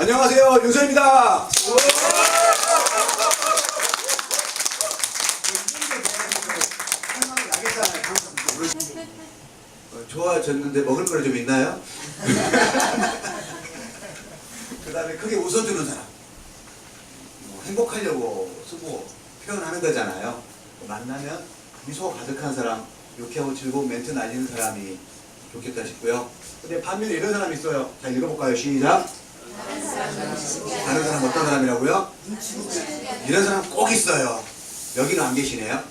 안녕하세요 윤서입니다. 어, 좋아졌는데 먹을 거리 좀 있나요? 그 다음에 크게 웃어주는 사람. 뭐 행복하려고 쓰고 표현하는 거잖아요. 만나면 미소 가득한 사람, 유쾌하고 즐거운 멘트 날리는 사람이 좋겠다 싶고요. 근데 반면에 이런 사람이 있어요. 자, 읽어볼까요? 시작. 다른 사람 어떤 사람이라고요? 이런 사람 꼭 있어요. 여기는 안 계시네요.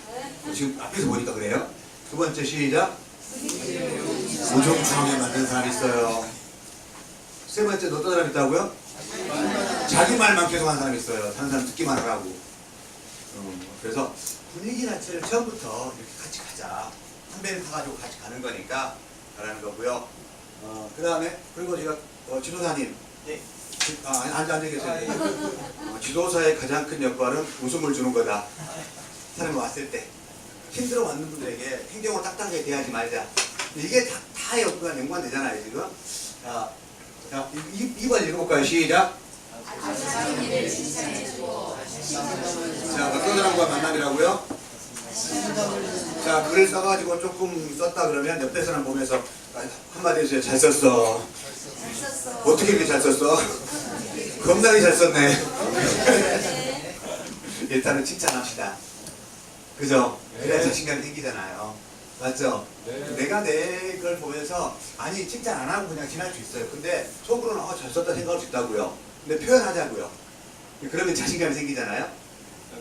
지금 앞에서 보니까 그래요. 두 번째 시작. 우정충하게 만든 사람이 있어요. 세 번째 어떤 사람 있다고요? 자기 말만 계속 하는 사람이 있어요. 다른 사람 듣기만 하라고. 음, 그래서 분위기 자체를 처음부터 이렇게 같이 가자. 한 배를 타가지고 같이 가는 거니까 가라는 거고요. 어, 그 다음에 그리고 제가 어, 지도사님 네. 지- 아, 앉아 앉아 계세요. 어, 지도사의 가장 큰 역할은 웃음을 주는 거다. 사람이 왔을 때 힘들어 왔는 분들에게 행정을 딱딱하게 대하지 말자. 이게 다, 다 역과 연관되잖아요 지금. 자, 자 2번 읽어볼까요? 시작. 자, 어떤 사람과 만남이라고요? 자, 글을 써가지고 조금 썼다 그러면 옆에 사람 보면서 아, 한마디 해주세요. 잘 썼어. 어떻게 이렇게 잘 썼어? 겁나게 잘 썼네. 일단은 칭찬합시다. 그죠? 그래야 자신감이 생기잖아요. 맞죠? 내가 내 걸 보면서 아니 칭찬 안 하고 그냥 지날 수 있어요. 근데 속으로는 어, 잘 썼다 생각할 수 있다고요. 근데 표현하자고요. 그러면 자신감이 생기잖아요.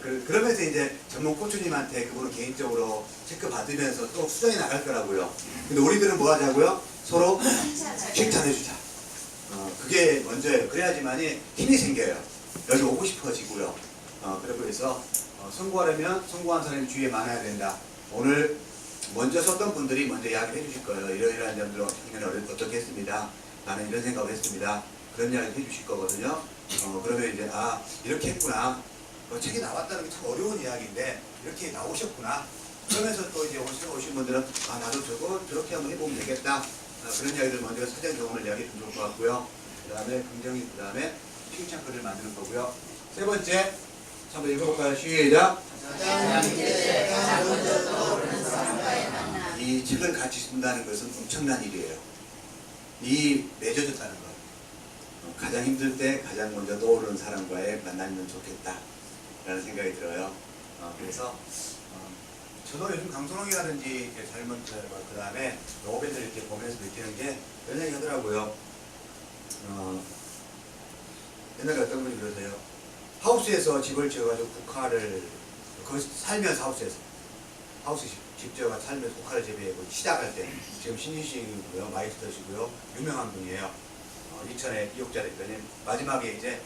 그, 그러면서 이제 전문 코치님한테 그분은 개인적으로 체크 받으면서 또 수정해 나갈 거라고요. 근데 우리들은 뭐 하자고요? 서로 칭찬해주자. 어, 그게 먼저예요. 그래야지만이 힘이 생겨요. 여기 오고 싶어지고요. 어, 그리고 해서 어, 성공하려면 성공한 사람이 주위에 많아야 된다. 오늘 먼저 썼던 분들이 먼저 이야기를 해주실 거예요. 이러이러한 점들 작년에 어떻게 했습니다. 나는 이런 생각을 했습니다. 그런 이야기 해주실 거거든요. 어, 그러면 이제 아 이렇게 했구나. 어, 책이 나왔다는 게 참 어려운 이야기인데 이렇게 나오셨구나. 그러면서 또 이제 오신 분들은 아 나도 저거 저렇게 한번 해보면 되겠다. 아, 그런 이야기들 먼저 사전 경험을 이야기해 주면 것 같고요. 그 다음에 긍정이 그 다음에 칭찬 글을 만드는 거고요. 세 번째 한번 읽어볼까요? 시작. 이 책을 같이 쓴다는 것은 엄청난 일이에요. 이 맺어졌다는 것. 어, 가장 힘들 때 가장 먼저 떠오르는 사람과의 만나면 좋겠다. 라는 생각이 들어요. 어, 그래서 어, 저도 요즘 강선홍이라든지 이렇게 젊은 그 다음에 노벨을 이렇게 보면서 느끼는 게 그런 얘기 하더라고요. 어, 옛날에 어떤 분이 그러세요. 하우스에서 집을 지어가지고 국화를 거기 살면서 하우스에서 하우스 집, 집 지어가 살면서 국화를 재배하고 시작할 때 지금 신인식이고요 마이스터시고요 유명한 분이에요. 어, 이천의 이옥자 대표님 마지막에 이제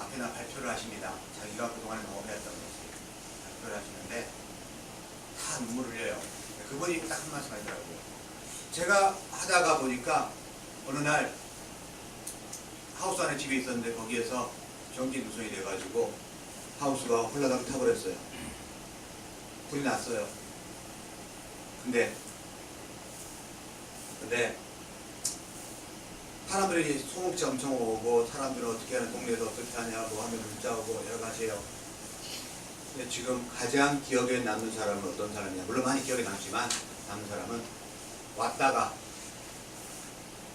앞에나 발표를 하십니다. 자기가 그동안에 경험했던 것을 발표를 하시는데 다 눈물을 흘려요. 그분이 딱 한 말씀 하더라고요. 제가 하다가 보니까 어느 날 하우스 안에 집이 있었는데 거기에서 전기 누선이 돼가지고 하우스가 홀라당 타버렸어요. 불이 났어요. 근데 근데 사람들이 소음치 엄청 오고 사람들은 어떻게 하는 동네에서 어떻게 하냐고 하면 문자 오고 여러 가지예요. 지금 가장 기억에 남는 사람은 어떤 사람이냐? 물론 많이 기억에 남지만 남는 사람은 왔다가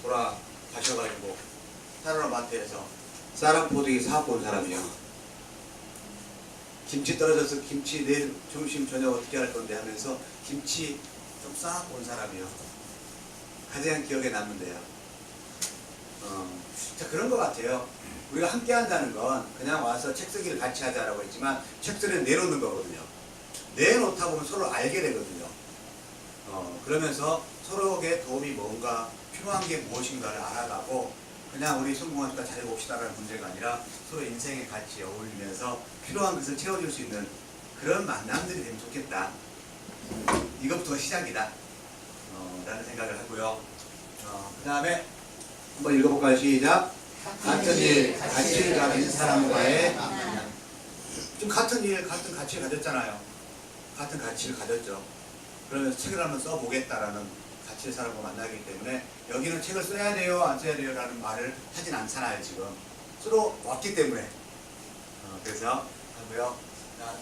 돌아가셔가지고 하나로 마트에서 쌀한 포대기 사본 사람이요. 김치 떨어져서 김치 내일 점심 저녁 어떻게 할 건데 하면서 김치 좀 싸본 사람이요. 가장 기억에 남는데요. 어, 자 그런 것 같아요. 우리가 함께 한다는 건 그냥 와서 책 쓰기를 같이 하자라고 했지만 책 쓰기를 내놓는 거거든요. 내놓다 보면 서로 알게 되거든요. 어, 그러면서 서로에게 도움이 뭔가 필요한 게 무엇인가를 알아가고 그냥 우리 성공하니까 잘해봅시다라는 문제가 아니라 서로 인생에 같이 어울리면서 필요한 것을 채워줄 수 있는 그런 만남들이 되면 좋겠다. 이것부터가 시작이다. 어, 라는 생각을 하고요. 어, 그 다음에 한번 읽어볼까요? 시작. 같은 일, 가치를 가진 사람과의 만남. 좀 같은 일, 같은 가치를 가졌잖아요. 같은 가치를 가졌죠. 그러면서 책을 한번 써보겠다라는 가치의 사람과 만나기 때문에 여기는 책을 써야 돼요, 안 써야 돼요 라는 말을 하진 않잖아요, 지금. 서로 왔기 때문에 어, 그래서 하고요. 자,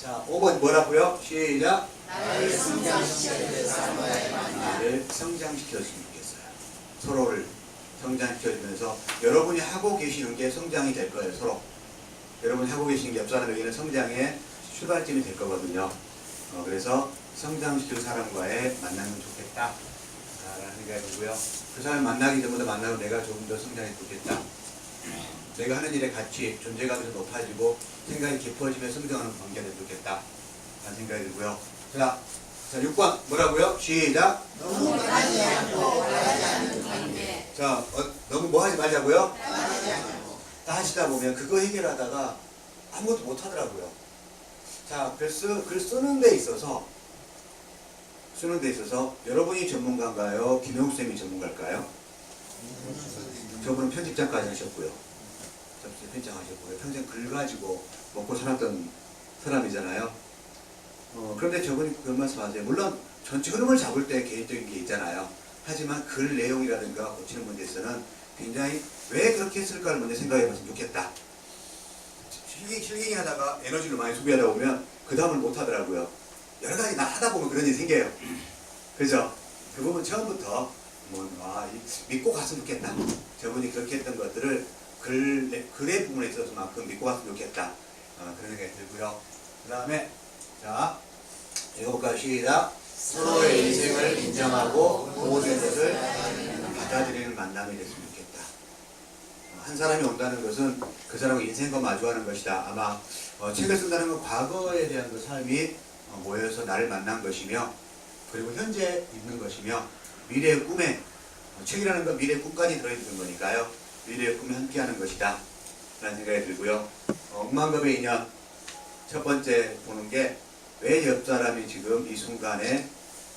자 5번 뭐라고요? 시작. 나를 성장시켜줄 사람과의 만남 나를 성장시켜줬으면 좋겠어요. 서로를 성장시켜주면서 여러분이 하고 계시는 게 성장이 될 거예요. 서로. 여러분이 하고 계시는 게 옆 사람에게는 성장의 출발점이 될 거거든요. 어, 그래서 성장시킬 사람과의 만나면 좋겠다. 라는 생각이 들고요. 그 사람 만나기 전보다 만나면 내가 조금 더 성장했으면 좋겠다. 내가 하는 일의 가치, 존재감이 더 높아지고 생각이 깊어지면 성장하는 관계가 좋겠다. 라는 생각이 들고요. 자, 자 6번 뭐라고요? 시작. 너무 가지 않고 바라지 않는 관계 자, 어, 너무 뭐 하지 말자고요? 바라지 않고 다 하시다 보면 그거 해결하다가 아무것도 못 하더라고요. 자, 글, 쓰, 글 쓰는 데 있어서 쓰는 데 있어서 여러분이 전문가인가요? 김영욱 쌤이 전문가일까요? 저분은 편집장까지 하셨고요. 편집장 하셨고요. 평생 글 가지고 먹고 살았던 사람이잖아요. 어, 그런데 저분이 그런 말씀 하세요. 물론 전체 흐름을 잡을 때 개인적인 게 있잖아요. 하지만 글 내용이라든가 고치는 문제에서는 굉장히 왜 그렇게 했을까를 먼저 생각해 봤으면 좋겠다. 힐링, 힐링 하다가 에너지를 많이 소비하다 보면 그 다음을 못 하더라고요. 여러 가지 나 하다 보면 그런 일이 생겨요. 그죠? 그 부분 처음부터 뭐, 아, 이- 믿고 갔으면 좋겠다. 저분이 그렇게 했던 것들을 글, 내- 글의 부분에 있어서만큼 믿고 갔으면 좋겠다. 어, 그런 생각이 들고요. 그 다음에, 자, 읽어볼까요? 시작. 서로의 인생을 인정하고 모든 것을 받아들이는 만남이 됐으면 좋겠다. 어, 한 사람이 온다는 것은 그 사람과 인생과 마주하는 것이다. 아마 어, 책을 쓴다는 건 과거에 대한 그 삶이 어, 모여서 나를 만난 것이며 그리고 현재 있는 것이며 미래의 꿈에 어, 책이라는 건 미래의 꿈까지 들어있는 거니까요. 미래의 꿈에 함께하는 것이다. 라는 생각이 들고요. 어, 억만급의 인연 첫 번째 보는 게 왜 옆 사람이 지금 이 순간에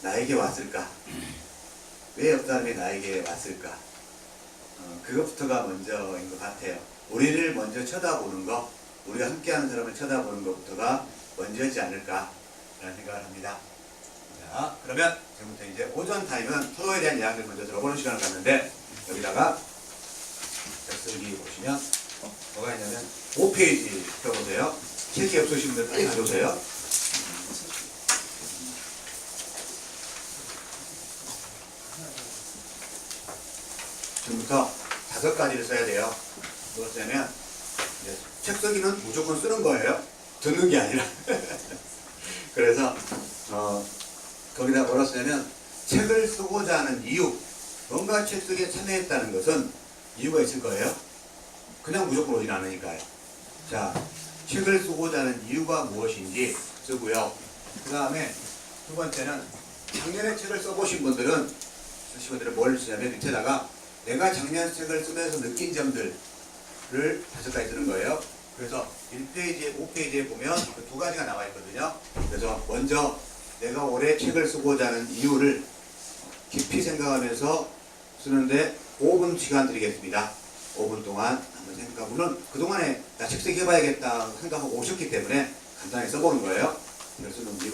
나에게 왔을까? 왜 옆 사람이 나에게 왔을까? 어, 그것부터가 먼저인 것 같아요. 우리를 먼저 쳐다보는 것, 우리가 함께하는 사람을 쳐다보는 것부터가 먼저지 않을까라는 생각을 합니다. 자, 그러면 지금부터 이제 오전 타임은 서로에 대한 이야기를 먼저 들어보는 시간을 갖는데 여기다가 적설기 보시면 뭐가 있냐면 5페이지 펴보세요. 책이 없으신 분들 빨리 가져오세요. 지금부터 다섯 가지를 써야 돼요. 쓰냐면 이제 책 쓰기는 무조건 쓰는 거예요. 듣는 게 아니라. 그래서 어, 거기다 뭐라 쓰냐면 책을 쓰고자 하는 이유. 뭔가 책 쓰기에 참여했다는 것은 이유가 있을 거예요. 그냥 무조건 오진 않으니까요. 자, 책을 쓰고자 하는 이유가 무엇인지 쓰고요. 그 다음에 두 번째는 작년에 책을 써보신 분들은 쓰신 분들은 뭘 쓰냐면 밑에다가 내가 작년 책을 쓰면서 느낀 점들을 다섯 가지 쓰는 거예요. 그래서 1페이지에 5페이지에 보면 그 두 가지가 나와 있거든요. 그래서 먼저 내가 올해 책을 쓰고자 하는 이유를 깊이 생각하면서 쓰는데 5분 시간 드리겠습니다. 5분 동안 한번 생각하고 물론 그동안에 나 책 쓰기 해봐야겠다 생각하고 오셨기 때문에 간단하게 써보는 거예요. 이걸 쓰는 이유.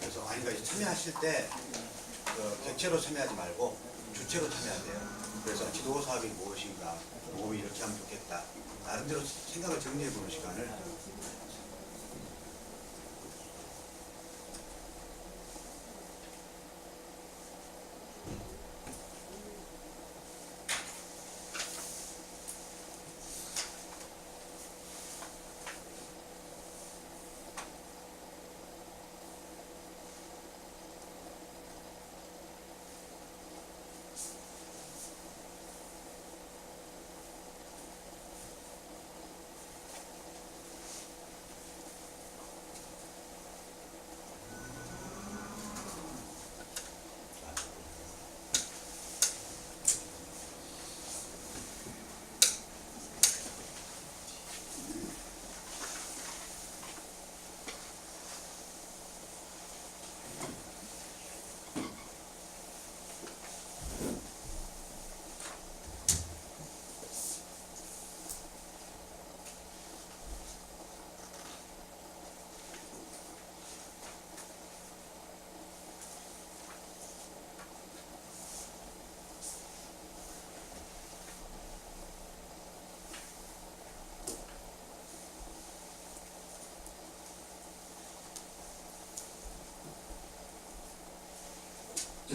그래서 아니 그러니까 참여하실 때 그, 객체로 참여하지 말고 주체로 참여해야 돼요. 그래서 지도 사업이 무엇인가, 모험이 이렇게 하면 좋겠다. 나름대로 생각을 정리해 보는 시간을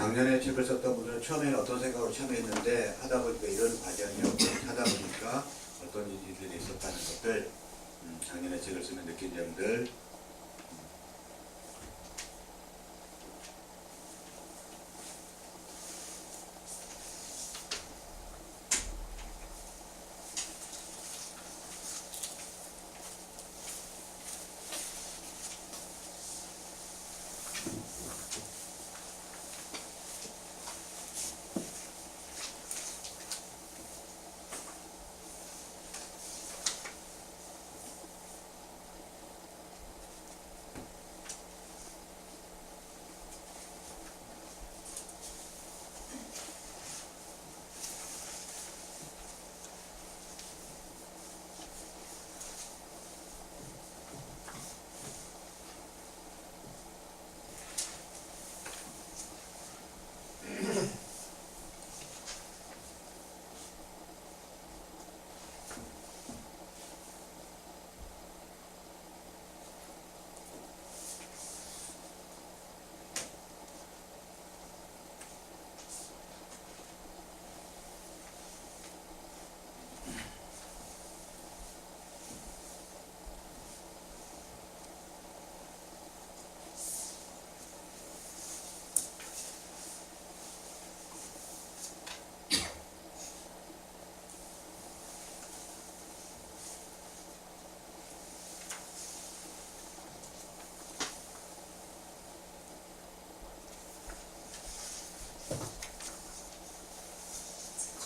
작년에 책을 썼던 분들은 처음에는 어떤 생각으로 참여했는데 하다 보니까 이런 과정이 없고 하다 보니까 어떤 일들이 있었다는 것들 음, 작년에 책을 쓰면 느낀 점들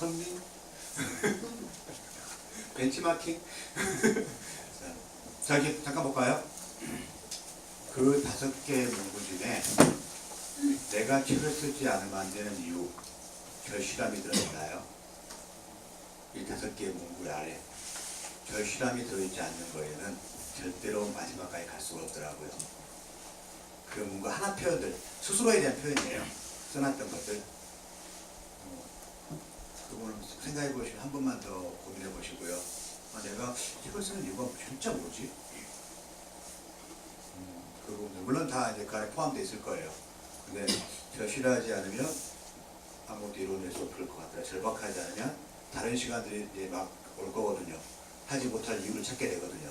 컨닝 벤치마킹 자, 자 이제 잠깐 볼까요? 그 다섯 개의 문구 중에 내가 책을 쓰지 않으면 안 되는 이유 절실함이 들어있나요? 이 다섯 개의 문구 아래 절실함이 들어있지 않는 거에는 절대로 마지막까지 갈 수가 없더라고요. 그 문구 하나 표현들 스스로에 대한 표현이에요. 써놨던 것들 그거는 생각해 보시고 한 번만 더 고민해 보시고요. 아, 내가 책을 쓰는 이유가 진짜 뭐지? 음, 그 물론 다 이제 그 안에 포함되어 있을 거예요. 근데 절실하지 않으면 아무것도 이루어낼 수 없을 것 같아요. 절박하지 않으면 다른 시간들이 이제 막 올 거거든요. 하지 못할 이유를 찾게 되거든요.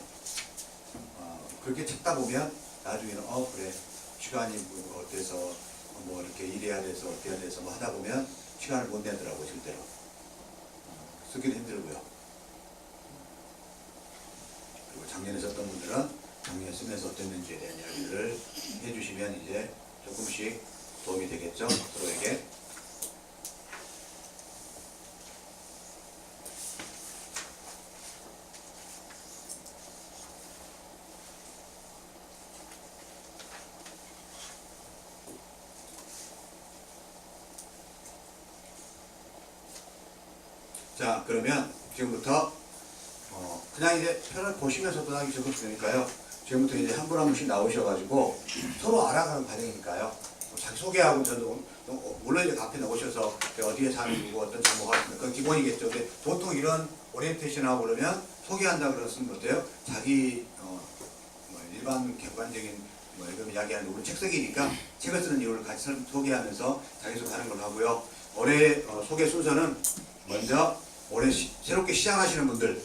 어, 그렇게 찾다 보면 나중에는 어 그래 시간이 뭐 어때서 뭐 이렇게 일해야 돼서 어때야 돼서 뭐 하다 보면 시간을 못 내더라고 어, 쓰기는 힘들고요. 그리고 작년에 썼던 분들은 작년에 쓰면서 어땠는지에 대한 이야기를 해주시면 이제 조금씩 도움이 되겠죠 서로에게. 자 그러면 지금부터 어, 그냥 이제 편을 보시면서 또 하기 적극되니까요. 지금부터 이제 한 분 한 분씩 나오셔가지고 서로 알아가는 과정이니까요. 뭐 자기 소개하고 저도 어, 물론 이제 앞에 나오셔서 어디에 사는 누구 어떤 정보가 있습니다. 그건 기본이겠죠. 근데 보통 이런 오리엔테이션하고 그러면 소개한다 그러면 어때요? 자기 어, 뭐 일반 객관적인 뭐 이런 이야기하는 우리 책쓰기니까 책을 쓰는 이유를 같이 설- 소개하면서 자기소개하는 걸로 하고요. 올해 어, 소개 순서는 먼저 올해 시- 새롭게 시작하시는 분들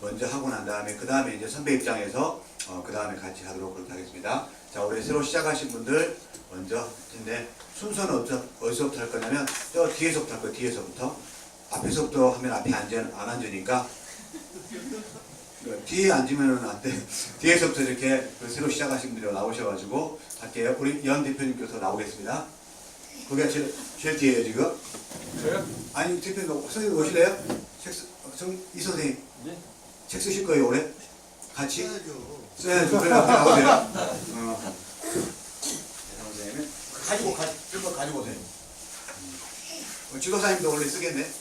먼저 하고 난 다음에 그 다음에 이제 선배 입장에서 어, 그 다음에 같이 하도록 그렇게 하겠습니다. 자 올해 새로 시작하신 분들 먼저 근데 순서는 어디서, 어디서부터 할 거냐면 저 뒤에서부터 할 거예요. 뒤에서부터 앞에서부터 하면 앞에 앉아, 안 앉으니까 그 뒤에 앉으면은 안 돼. 뒤에서부터 이렇게 그 새로 시작하신 분들 나오셔가지고 할게요. 우리 연 대표님께서 나오겠습니다. 거기가 제일, 제일 뒤에요 지금. 저요? 아니 대표님 선생님 오실래요? 책 쓰, 어, 정, 이 선생님 예? 책 쓰실 거예요 올해? 같이? 써야죠. 그래 나오세요. 어. 네, 선생님 가지고 가, 이거 가지고 오세요. 어, 지도사님도 원래 쓰겠네.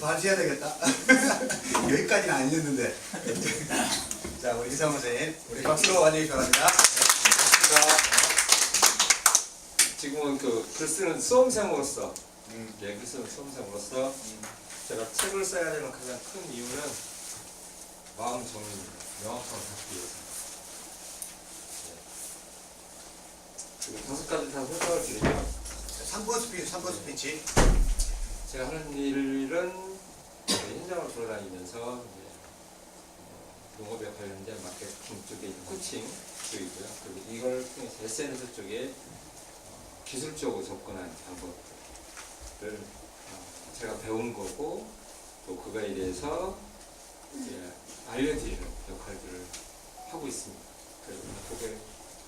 반시해야 되겠다. 여기까지는 아니었는데. 자, 우리 이상 선생님, 우리 박수로 환영해 바랍니다. 지금은 그 글 쓰는 수험생으로서 음, 예, 글 쓰는 수험생으로서 제가 책을 써야 되는 가장 큰 이유는 마음 정리입니다. 위해서. 예. 그리고 다섯 가지 다 설명을 드리면 3번 스피치, 3번 스피치. 제가 하는 일은 현장을 돌아다니면서 이제 어, 농업에 관련된 마케팅 쪽에 있는 코칭 쪽이고요. 그리고 이걸 통해서 SNS 쪽에 어, 기술적으로 접근하는 방법 들을 어, 제가 배운 거고 또 그거에 대해서 이제 알려드리는 역할들을 하고 있습니다. 그리고 그게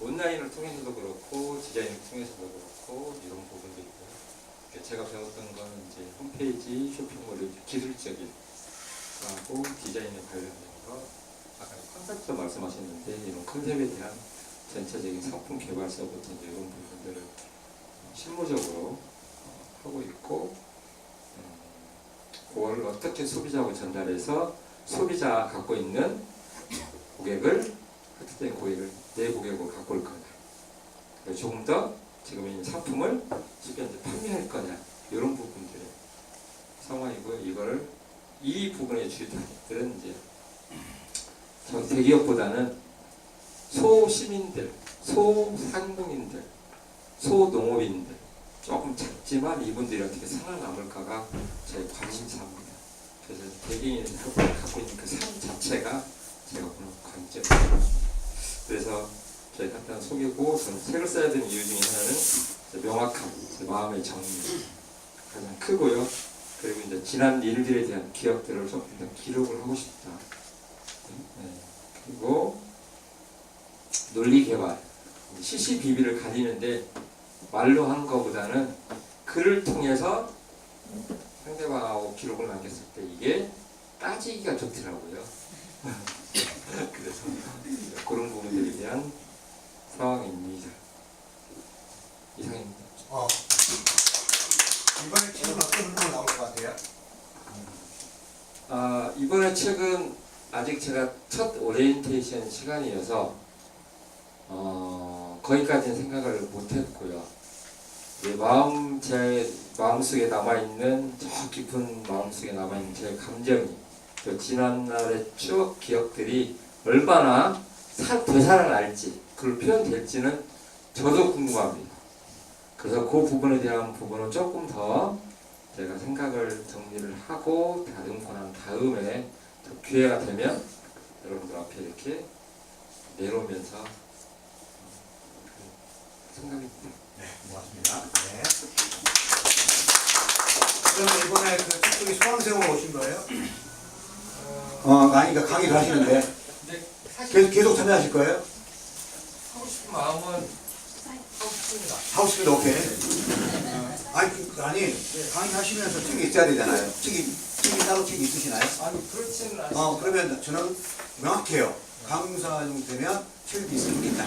온라인을 통해서도 그렇고 디자인을 통해서도 그렇고 이런 부분들이고요. 이렇게 제가 배웠던 건 이제 홈페이지 쇼핑몰의 기술적인 하고 디자인에 관련된 거 아까 컨셉도 말씀하셨는데 이런 컨셉에 대한 전체적인 상품 개발서부터 이런 부분들을 실무적으로 어, 하고 있고 음, 그거를 어떻게 소비자하고 전달해서 소비자가 갖고 있는 고객을 획득된 고객을 내 고객으로 갖고 올 거냐. 조금 더 지금 있는 상품을 이제 판매할 거냐. 이런 부분들의 상황이고 이거를 이 부분의 주의들은 이제 저 대기업보다는 소시민들, 소상공인들, 소농업인들 조금 작지만 이분들이 어떻게 살아남을까가 제 관심사입니다. 그래서 대기인이 갖고 있는 그 삶 자체가 제가 보는 관점입니다. 그래서 저희 간단한 소개고 저는 책을 써야 되는 이유 중에 하나는 명확한 제 마음의 정리 가장 크고요. 그리고 이제 지난 일들에 대한 기억들을 더 기록을 하고 싶다. 네. 그리고 논리 개발, 시시비비를 가리는데 말로 한 것보다는 글을 통해서 상대방하고 기록을 남겼을 때 이게 따지기가 좋더라고요. 그래서 그런 부분들에 대한 상황입니다. 이상입니다. 어. 이번에 책은 어떤 분으로 나올 것 같아요? 아, 이번에 책은 아직 제가 첫 오리엔테이션 시간이어서 어, 거기까지는 생각을 못했고요. 예, 마음 제 마음속에 남아 있는 저 깊은 마음속에 남아 있는 제 감정이 또 지난 날의 추억 기억들이 얼마나 사, 되살아날지 그걸 표현될지는 저도 궁금합니다. 그래서 그 부분에 대한 부분은 조금 더 제가 생각을 정리를 하고 다듬고 난 다음에 또 기회가 되면 여러분들 앞에 이렇게 내놓으면서 생각입니다. 네, 고맙습니다. 네. 그러면 이번에 그 책쪽이 수강생으로 오신 거예요? 어, 아니, 그러니까 강의를 하시는데 근데 사실 계속, 계속 참여하실 거예요? 하고 싶은 마음은 하고 싶습니다. 하고 싶은데 오케이. 어, 아니, 그, 아니, 강의 하시면서 책이 있어야 되잖아요. 책이, 책이 따로 책이 있으시나요? 아니 그렇지는 않습니다. 어, 그러면 저는 명확해요. 강사용 되면 책이 있으면 있다.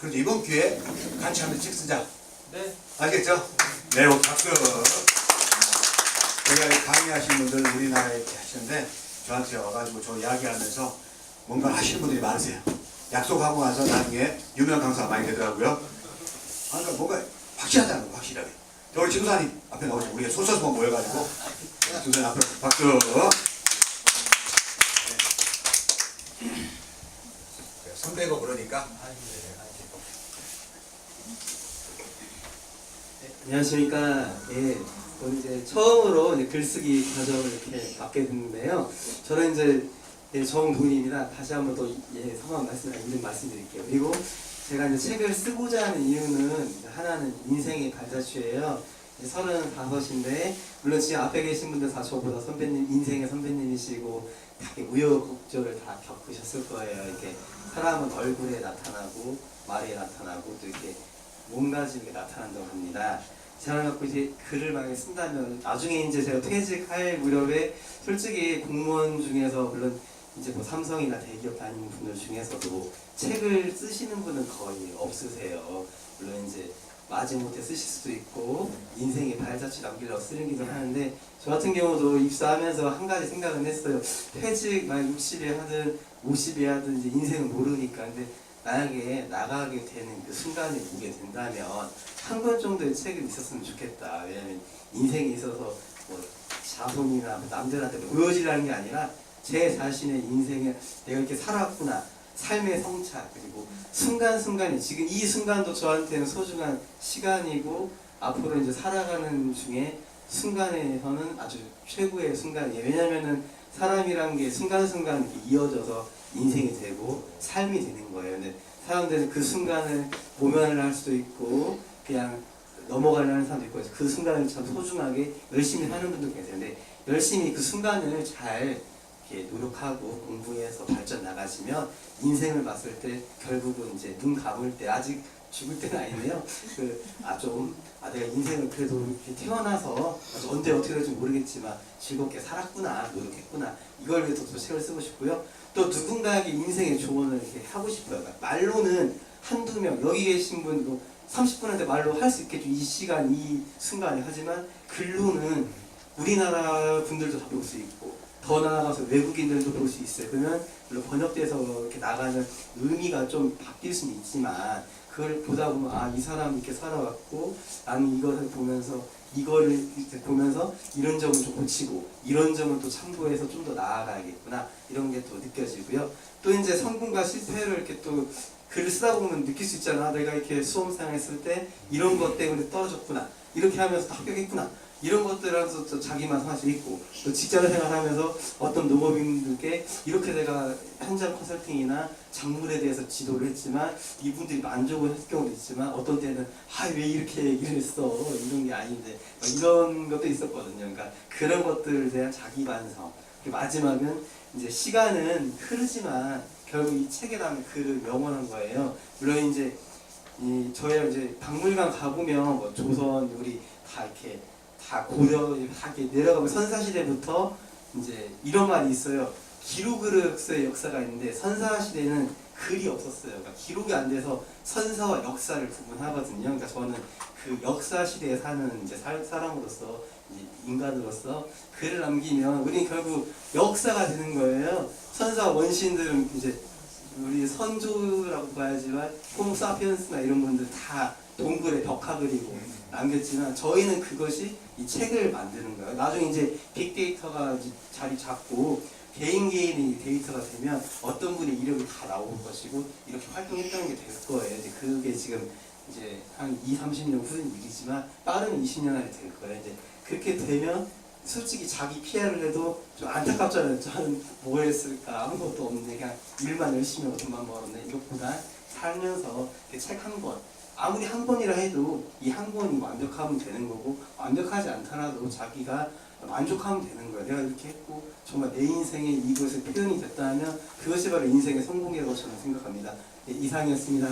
그래서 이번 기회에 같이 한번 책 쓰자. 네. 알겠죠? 네, 박수. 제가 강의하신 분들 우리나라에 하시는데 저한테 와가지고 저 이야기하면서 뭔가 하시는 분들이 많으세요. 약속하고 나서 나중에 유명 강사가 많이 되더라고요. 아, 그러니까 뭔가 확실하다는 거 확실하게. 저 우리 지구사님 앞에 나오시고 우리가 솔선수범 모여가지고 지구사님 앞에 박수. 네. 선배고 그러니까 안녕하십니까. 예. 오늘 이제 처음으로 이제 글쓰기 과정을 이렇게 맡게 됐는데요. 저는 이제 예, 정부인입니다. 다시 한번 더 예, 성함 말씀, 아, 이름 말씀드릴게요. 그리고 제가 이제 책을 쓰고자 하는 이유는 하나는 인생의 발자취예요. 서른다섯인데 물론 지금 앞에 계신 분들 다 저보다 선배님 인생의 선배님이시고 다 이렇게 우여곡절을 다 겪으셨을 거예요. 이렇게 사람은 얼굴에 나타나고 말에 나타나고 또 이렇게 몸가짐이 나타난다고 합니다. 제가 갖고 이제 글을 만약에 쓴다면 나중에 이제 제가 퇴직할 무렵에 솔직히 공무원 중에서 물론 이제 뭐 삼성이나 대기업 다니는 분들 중에서도 책을 쓰시는 분은 거의 없으세요. 물론 이제 마지못해 쓰실 수도 있고 인생의 발자취 남기려고 쓰기도 하는데 저 같은 경우도 입사하면서 한 가지 생각은 했어요. 퇴직 만 60에 하든 50에 하든 이제 인생은 모르니까 근데 만약에 나가게 되는 그 순간에 오게 된다면 한 권 정도의 책은 있었으면 좋겠다. 왜냐면 인생에 있어서 뭐 자손이나 뭐 남들한테 보여지라는 게 아니라 제 자신의 인생에 내가 이렇게 살았구나. 삶의 성찰 그리고 순간순간이 지금 이 순간도 저한테는 소중한 시간이고 앞으로 이제 살아가는 중에 순간에서는 아주 최고의 순간이에요. 왜냐면은 사람이란 게 순간순간 이어져서 인생이 되고 삶이 되는 거예요. 근데 사람들은 그 순간을 모면을 할 수도 있고 그냥 넘어가려 하는 사람도 있고 그 순간을 참 소중하게 열심히 하는 분도 계세요. 근데 열심히 그 순간을 잘 노력하고 공부해서 발전 나가시면 인생을 봤을 때 결국은 이제 눈 감을 때 아직 죽을 때는 아닌데요. 그 아 좀 아 내가 인생을 그래도 이렇게 태어나서 언제 어떻게 될지 모르겠지만 즐겁게 살았구나 노력했구나 이걸 위해서 또 책을 쓰고 싶고요. 또 누군가에게 인생의 조언을 이렇게 하고 싶어요. 그러니까 말로는 한두 명 여기 계신 분도 30분한테 말로 할 수 있겠죠. 이 시간 이 순간에 하지만 글로는 우리나라 분들도 다 볼 수 있고 더 나아가서 외국인들도 볼 수 있어요. 그러면 물론 번역돼서 이렇게 나가는 의미가 좀 바뀔 수는 있지만 그걸 보다 보면 아 이 사람 이렇게 살아왔고 나는 이것을 보면서 이거를 보면서 이런 점을 좀 고치고 이런 점을 또 참고해서 좀 더 나아가야겠구나 이런 게 또 느껴지고요. 또 이제 성공과 실패를 이렇게 또 글을 쓰다 보면 느낄 수 있잖아. 내가 이렇게 수험생 했을 때 이런 것 때문에 떨어졌구나. 이렇게 하면서 또 합격했구나. 이런 하면서 또 자기만 할수 있고 또 직장 생활하면서 어떤 농업인들께 이렇게 내가 현장 컨설팅이나 작물에 대해서 지도를 했지만 이분들이 만족을 했을 경우도 있지만 어떤 때는 아 왜 이렇게 얘기를 했어 이런 게 아닌데 막 이런 것도 있었거든요. 그러니까 그런 것들에 대한 자기 반성. 마지막은 이제 시간은 흐르지만 결국 이 책에 담은 글을 명언한 거예요. 물론 이제 이 저희 이제 박물관 가보면 뭐 조선 우리 다 이렇게 다 고려 다 이렇게 내려가면 선사 시대부터 이제 이런 말이 있어요. 기록으로서의 역사가 있는데 선사 시대는 글이 없었어요. 그러니까 기록이 안 돼서 선사와 역사를 구분하거든요. 그러니까 저는 그 역사 시대에 사는 이제 살, 사람으로서 인간으로서 글을 남기면 우리는 결국 역사가 되는 거예요. 선사 원시인들은 이제 우리 선조라고 봐야지만 호모 사피엔스나 이런 분들 다 동굴에 벽화 그리고 남겼지만 저희는 그것이 이 책을 만드는 거예요. 나중에 이제 빅데이터가 이제 자리 잡고 개인 개인이 데이터가 되면 어떤 분의 이력이 다 나올 것이고 이렇게 활동했다는 게 될 거예요. 이제 그게 지금 이제 한 2, 30년 후인 일이지만 빠르면 20년 안에 될 거예요. 이제 그렇게 되면 솔직히 자기 PR을 해도 좀 안타깝잖아요. 저는 뭐 했을까 아무것도 없는데 그냥 일만 열심히 하고 돈만 벌었네. 이것보다 살면서 책 한 권, 아무리 한 권이라 해도 이한 권이 완벽하면 되는 거고 완벽하지 않더라도 자기가 만족하면 되는 거예요. 내가 이렇게 했고 정말 내 인생에 이것이 표현이 됐다면 그것이 바로 인생의 성공이라고 저는 생각합니다. 네, 이상이었습니다.